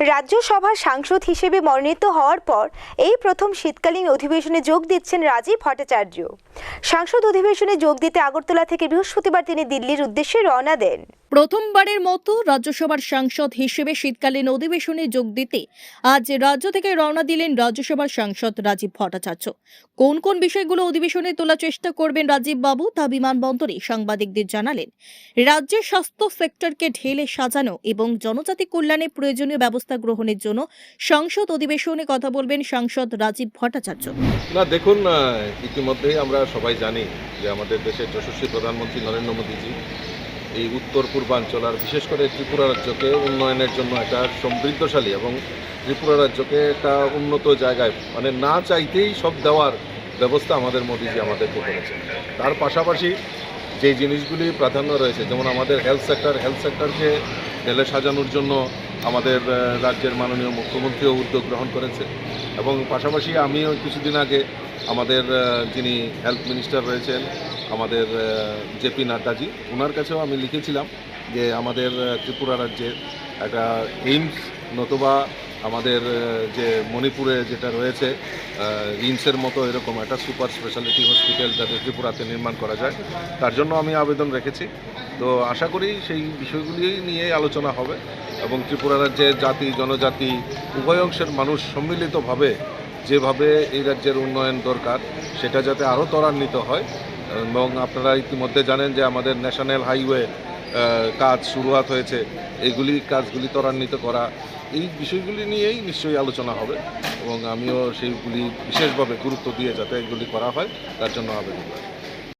রাজ্যসভার সাংসদ হিসেবে মনোনীত হওয়ার পর এই প্রথম শীতকালীন অধিবেশনে যোগ দিচ্ছেন রাজীব ভট্টাচার্য। সাংসদ অধিবেশনে যোগ দিতে আগরতলা থেকে বৃহস্পতিবার তিনি দিল্লির উদ্দেশ্যে রওনা দেন। প্রথমবারের মতো রাজ্যসভার সাংসদ হিসেবে শীতকালীন অধিবেশনে যোগ দিতে আজ রাজ্য থেকে রওনা দিলেন রাজ্যসভার সাংসদ রাজীব ভট্টাচার্য। কোন কোন বিষয়গুলো অধিবেশনে তোলার চেষ্টা করবেন রাজীব বাবু তা বিমানবন্দরে সাংবাদিকদের জানালেন। রাজ্যের স্বাস্থ্য সেক্টরকে ঢেলে সাজানো এবং জনজাতি কল্যাণে প্রয়োজনীয় ব্যবস্থা গ্রহণের জন্য সংসদ অধিবেশনে কথা বলবেন সাংসদ রাজীব ভট্টাচার্য। না, দেখুন ইতিমধ্যেই আমরা সবাই জানি যে আমাদের দেশের যশস্বী প্রধানমন্ত্রী নরেন্দ্র মোদীজি এই উত্তর পূর্বাঞ্চল আর বিশেষ করে ত্রিপুরা রাজ্যকে উন্নয়নের জন্য একটা সমৃদ্ধশালী এবং ত্রিপুরা রাজ্যকে একটা উন্নত জায়গায় মানে না চাইতেই সব দেওয়ার ব্যবস্থা আমাদের মোদীজি আমাদেরকে করেছেন। তার পাশাপাশি যে জিনিসগুলি প্রাধান্য রয়েছে, যেমন আমাদের হেলথ সেক্টর হেলথ সেক্টরকে ঢেলে সাজানোর জন্য আমাদের রাজ্যের মাননীয় মুখ্যমন্ত্রীও উদ্যোগ গ্রহণ করেছে। এবং পাশাপাশি আমিও কিছুদিন আগে আমাদের যিনি হেলথ মিনিস্টার রয়েছেন আমাদের জেপি নাড্ডাজি ওনার কাছেও আমি লিখেছিলাম যে আমাদের ত্রিপুরা রাজ্যের একটা এইমস নতুবা আমাদের যে মণিপুরে যেটা রয়েছে রিমসের মতো এরকম একটা সুপার স্পেশালিটি হসপিটাল যাতে ত্রিপুরাতে নির্মাণ করা যায়, তার জন্য আমি আবেদন রেখেছি। তো আশা করি সেই বিষয়গুলি নিয়ে আলোচনা হবে এবং ত্রিপুরা রাজ্যের জাতি, জনজাতি, উভয় অংশের মানুষ সম্মিলিতভাবে যেভাবে এই রাজ্যের উন্নয়ন দরকার, সেটা যাতে আরও ত্বরান্বিত হয় এবং আপনারা ইতিমধ্যে জানেন যে আমাদের ন্যাশনাল হাইওয়ে কাজ শুরুয়াত হয়েছে। এগুলি কাজগুলি ত্বরান্বিত করা, এই বিষয়গুলি নিয়েই নিশ্চয়ই আলোচনা হবে এবং আমিও সেইগুলি বিশেষভাবে গুরুত্ব দিয়ে যাতে এগুলি করা হয়, তার জন্য আবেদন রাখি